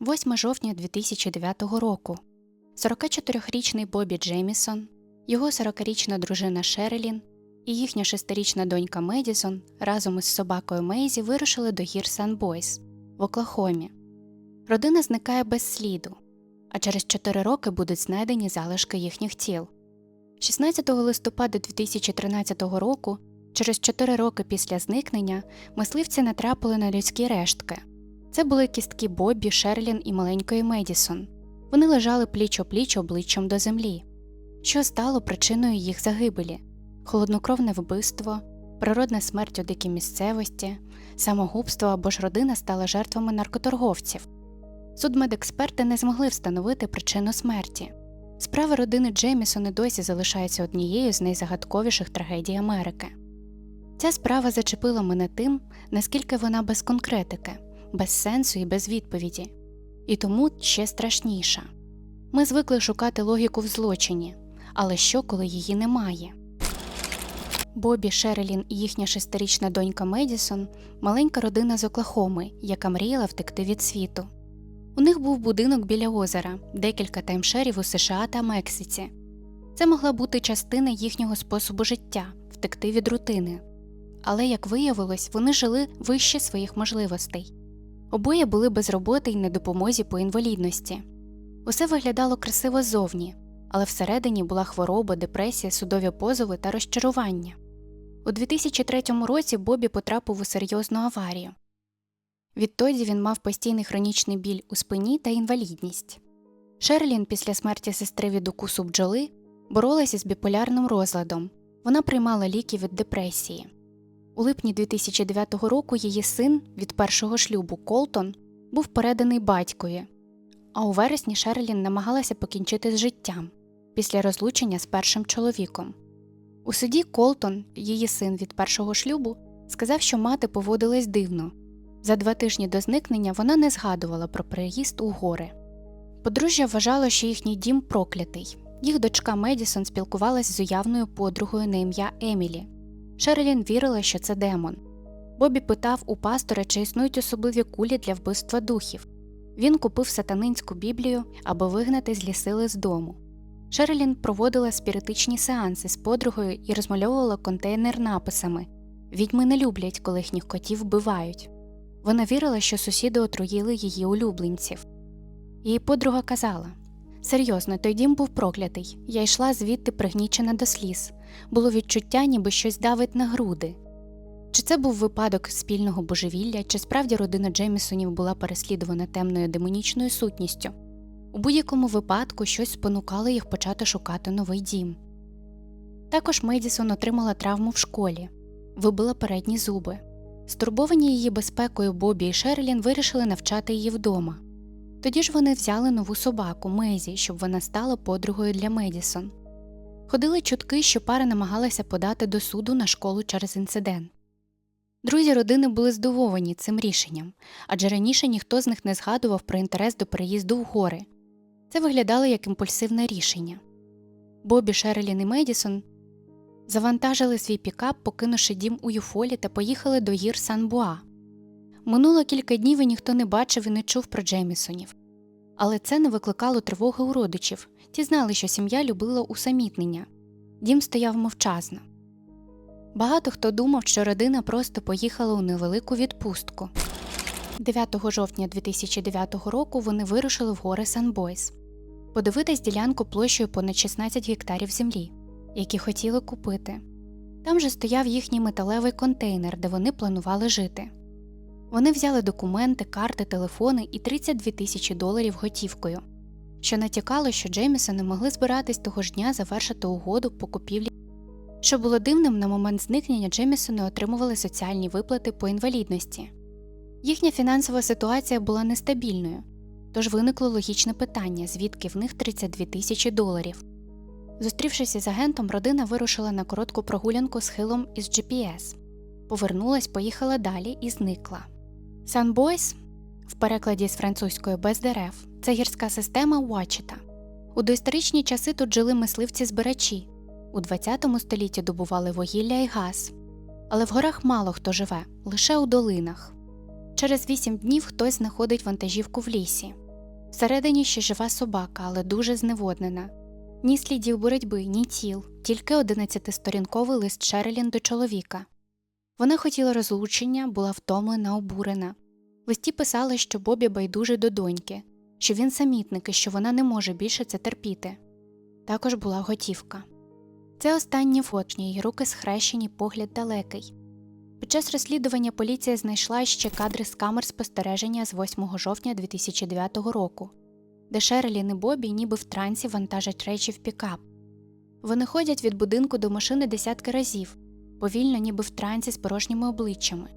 8 жовтня 2009 року. 44-річний Бобі Джеймісон, його 40-річна дружина Шерелін і їхня 6-річна донька Медісон разом із собакою Мейзі вирушили до гір Сан-Бойс в Оклахомі. Родина зникає без сліду, а через 4 роки будуть знайдені залишки їхніх тіл. 16 листопада 2013 року, через 4 роки після зникнення, мисливці натрапили на людські рештки. Це були кістки Боббі, Шерлін і маленької Медісон. Вони лежали пліч опліч обличчям до землі. Що стало причиною їх загибелі? Холоднокровне вбивство, природна смерть у дикій місцевості, самогубство або ж родина стала жертвами наркоторговців. Судмедексперти не змогли встановити причину смерті. Справа родини Джеймісон і досі залишається однією з найзагадковіших трагедій Америки. Ця справа зачепила мене тим, наскільки вона без конкретики, без сенсу і без відповіді, і тому ще страшніша. Ми звикли шукати логіку в злочині, але що, коли її немає? Бобі, Шерелін і їхня шестирічна донька Медісон маленька родина з Оклахоми, яка мріяла втекти від світу. У них був будинок біля озера, декілька таймшерів у США та Мексиці. Це могла бути частина їхнього способу життя втекти від рутини. Але, як виявилось, вони жили вище своїх можливостей. Обоє були без роботи й на допомозі по інвалідності. Усе виглядало красиво ззовні, але всередині була хвороба, депресія, судові позови та розчарування. У 2003 році Бобі потрапив у серйозну аварію. Відтоді він мав постійний хронічний біль у спині та інвалідність. Шерлін після смерті сестри від укусу бджоли боролася з біполярним розладом. Вона приймала ліки від депресії. У липні 2009 року її син від першого шлюбу Колтон був переданий батькові, а у вересні Шерлін намагалася покінчити з життям після розлучення з першим чоловіком. У суді Колтон, її син від першого шлюбу, сказав, що мати поводилась дивно. За два тижні до зникнення вона не згадувала про переїзд у гори. Подружжя вважало, що їхній дім проклятий. Їх дочка Медісон спілкувалась з уявною подругою на ім'я Емілі. Шерлін вірила, що це демон. Бобі питав у пастора, чи існують особливі кулі для вбивства духів. Він купив сатанинську біблію, аби вигнати злі сили з дому. Шерлін проводила спіритичні сеанси з подругою і розмальовувала контейнер написами Відьми не люблять, коли їхніх котів вбивають. Вона вірила, що сусіди отруїли її улюбленців. Її подруга казала серйозно, той дім був проклятий. Я йшла звідти пригнічена до сліз. Було відчуття, ніби щось давить на груди. Чи це був випадок спільного божевілля, чи справді родина Джеймісонів була переслідувана темною демонічною сутністю? У будь-якому випадку щось спонукало їх почати шукати новий дім. Також Медісон отримала травму в школі, вибила передні зуби. Стурбовані її безпекою Бобі і Шерлін вирішили навчати її вдома. Тоді ж вони взяли нову собаку Мезі, щоб вона стала подругою для Медісон. Ходили чутки, що пара намагалася подати до суду на школу через інцидент. Друзі родини були здивовані цим рішенням, адже раніше ніхто з них не згадував про інтерес до переїзду в гори. Це виглядало як імпульсивне рішення. Бобі, Шерлін і Медісон завантажили свій пікап, покинувши дім у Юфолі та поїхали до гір Сан-Буа. Минуло кілька днів і ніхто не бачив і не чув про Джеймісонів. Але це не викликало тривоги у родичів, ті знали, що сім'я любила усамітнення. Дім стояв мовчазно. Багато хто думав, що родина просто поїхала у невелику відпустку. 9 жовтня 2009 року вони вирушили в гори Сан-Бойс подивитись ділянку площею понад 16 гектарів землі, які хотіли купити. Там же стояв їхній металевий контейнер, де вони планували жити. Вони взяли документи, карти, телефони і 32 тисячі доларів готівкою, що натякало, що Джеймісони могли збиратись того ж дня завершити угоду по купівлі. Що було дивним, на момент зникнення Джемісони отримували соціальні виплати по інвалідності. Їхня фінансова ситуація була нестабільною, тож виникло логічне питання, звідки в них 32 тисячі доларів. Зустрівшись із агентом, родина вирушила на коротку прогулянку схилом із GPS. Повернулась, поїхала далі і зникла. Санбойс, в перекладі з французької без дерев, це гірська система Уачета. У доісторичні часи тут жили мисливці збирачі, у ХХ столітті добували вугілля і газ. Але в горах мало хто живе, лише у долинах. Через вісім днів хтось знаходить вантажівку в лісі. Всередині ще жива собака, але дуже зневоднена. Ні слідів боротьби, ні тіл, тільки 11-сторінковий лист Шерелін до чоловіка. Вона хотіла розлучення, була втомлена, обурена. В листі писали, що Бобі байдужий до доньки, що він самітник і що вона не може більше це терпіти. Також була готівка. Це останні фото, її руки схрещені, погляд далекий. Під час розслідування поліція знайшла ще кадри з камер спостереження з 8 жовтня 2009 року, де Шерлін і Бобі ніби в трансі вантажать речі в пікап. Вони ходять від будинку до машини десятки разів, повільно, ніби в трансі з порожніми обличчями.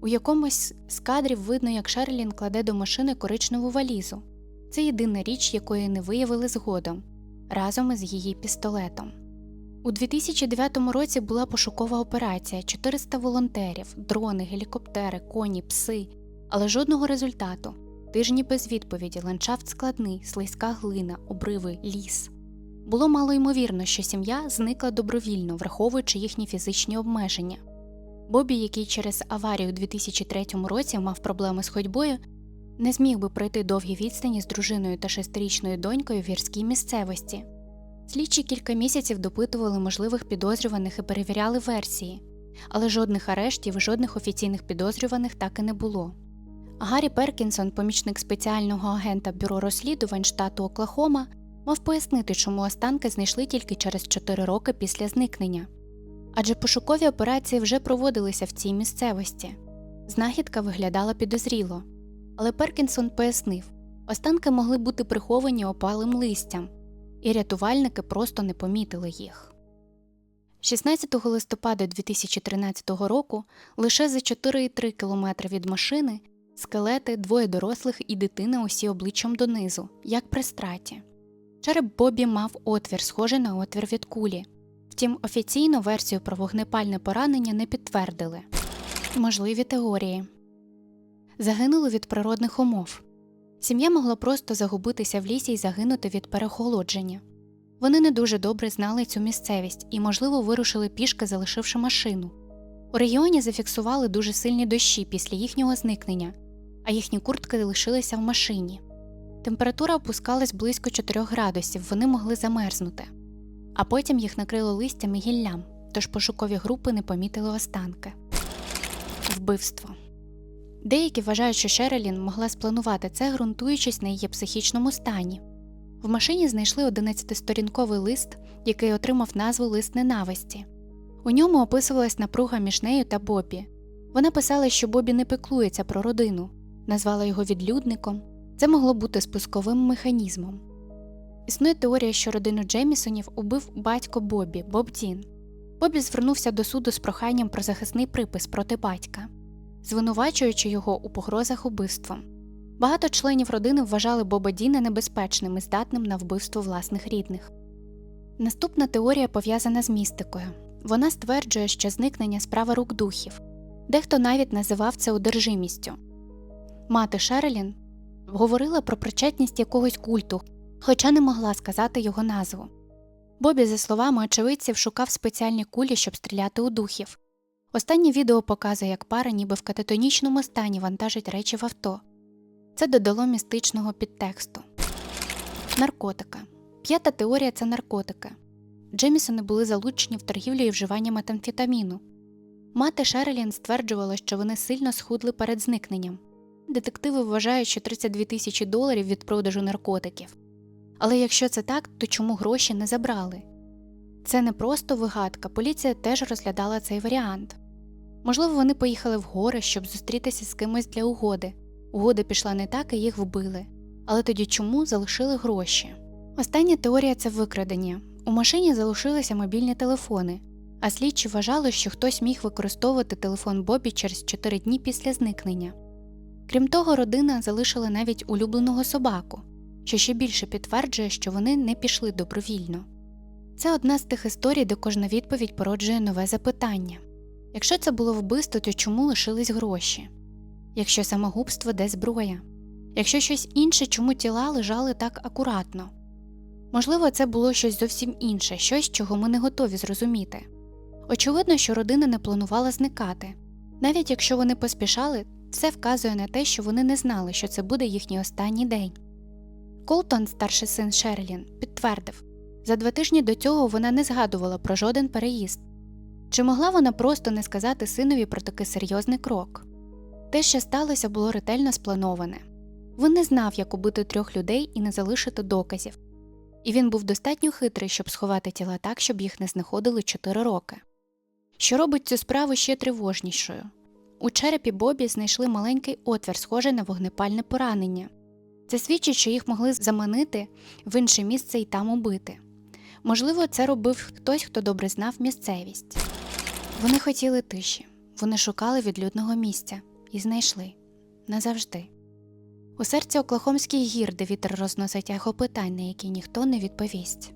У якомусь з кадрів видно, як Шерлін кладе до машини коричневу валізу. Це єдина річ, якої не виявили згодом, разом із її пістолетом. У 2009 році була пошукова операція, 400 волонтерів, дрони, гелікоптери, коні, пси, але жодного результату. Тижні без відповіді, ландшафт складний, слизька глина, обриви, ліс. Було мало ймовірно, що сім'я зникла добровільно, враховуючи їхні фізичні обмеження. Бобі, який через аварію у 2003 році мав проблеми з ходьбою, не зміг би пройти довгі відстані з дружиною та шестирічною донькою в гірській місцевості. Слідчі кілька місяців допитували можливих підозрюваних і перевіряли версії, але жодних арештів, жодних офіційних підозрюваних так і не було. Гаррі Перкінсон, помічник спеціального агента бюро розслідувань штату Оклахома, мав пояснити, чому останки знайшли тільки через 4 роки після зникнення. Адже пошукові операції вже проводилися в цій місцевості. Знахідка виглядала підозріло, але Перкінсон пояснив, останки могли бути приховані опалим листям, і рятувальники просто не помітили їх. 16 листопада 2013 року лише за 4,3 кілометри від машини скелети, двоє дорослих і дитина усі обличчям донизу, як при страті. Череп Бобі мав отвір, схожий на отвір від кулі. Втім, офіційно версію про вогнепальне поранення не підтвердили. Можливі теорії загинули від природних умов. Сім'я могла просто загубитися в лісі і загинути від переохолодження. Вони не дуже добре знали цю місцевість і, можливо, вирушили пішки, залишивши машину. У регіоні зафіксували дуже сильні дощі після їхнього зникнення, а їхні куртки лишилися в машині. Температура опускалась близько 4 градусів, вони могли замерзнути, а потім їх накрило листям і гіллям, тож пошукові групи не помітили останки. Вбивство. Деякі вважають, що Шерелін могла спланувати це, ґрунтуючись на її психічному стані. В машині знайшли 11-сторінковий лист, який отримав назву Лист ненависті. У ньому описувалась напруга між нею та Бобі. Вона писала, що Бобі не пеклується про родину, назвала його відлюдником. Це могло бути спусковим механізмом. Існує теорія, що родину Джемісонів убив батько Бобі, Боб Дін. Бобі звернувся до суду з проханням про захисний припис проти батька, звинувачуючи його у погрозах убивством. Багато членів родини вважали Боба Діна небезпечним і здатним на вбивство власних рідних. Наступна теорія пов'язана з містикою. Вона стверджує, що зникнення справа рук духів, дехто навіть називав це одержимістю. Мати Шерлін говорила про причетність якогось культу, хоча не могла сказати його назву. Бобі, за словами очевидців, шукав спеціальні кулі, щоб стріляти у духів. Останнє відео показує, як пара ніби в кататонічному стані вантажить речі в авто. Це додало містичного підтексту. Наркотика. П'ята теорія це наркотики. Джемісони були залучені в торгівлю і вживання метамфетаміну. Мати Шерлін стверджувала, що вони сильно схудли перед зникненням. Детективи вважають, що 32 тисячі доларів від продажу наркотиків. Але якщо це так, то чому гроші не забрали? Це не просто вигадка, поліція теж розглядала цей варіант. Можливо, вони поїхали в гори, щоб зустрітися з кимось для угоди. Угода пішла не так і їх вбили. Але тоді чому залишили гроші? Остання теорія це викрадення. У машині залишилися мобільні телефони, а слідчі вважали, що хтось міг використовувати телефон Бобі через 4 дні після зникнення. Крім того, родина залишила навіть улюбленого собаку, що ще більше підтверджує, що вони не пішли добровільно. Це одна з тих історій, де кожна відповідь породжує нове запитання якщо це було вбивство, то чому лишились гроші? Якщо самогубство, де зброя? Якщо щось інше, чому тіла лежали так акуратно? Можливо, це було щось зовсім інше, щось, чого ми не готові зрозуміти. Очевидно, що родина не планувала зникати. Навіть якщо вони поспішали, це вказує на те, що вони не знали, що це буде їхній останній день. Колтон, старший син Шерлін, підтвердив за два тижні до цього вона не згадувала про жоден переїзд. Чи могла вона просто не сказати синові про такий серйозний крок? Те, що сталося, було ретельно сплановане. Він не знав, як убити трьох людей і не залишити доказів, і він був достатньо хитрий, щоб сховати тіла так, щоб їх не знаходили чотири роки. Що робить цю справу ще тривожнішою. У черепі Бобі знайшли маленький отвір, схожий на вогнепальне поранення. Це свідчить, що їх могли заманити в інше місце і там убити. Можливо, це робив хтось, хто добре знав місцевість. Вони хотіли тиші, вони шукали відлюдного місця і знайшли назавжди. У серці Оклахомських гір, де вітер розносить ехо питань, на які ніхто не відповість.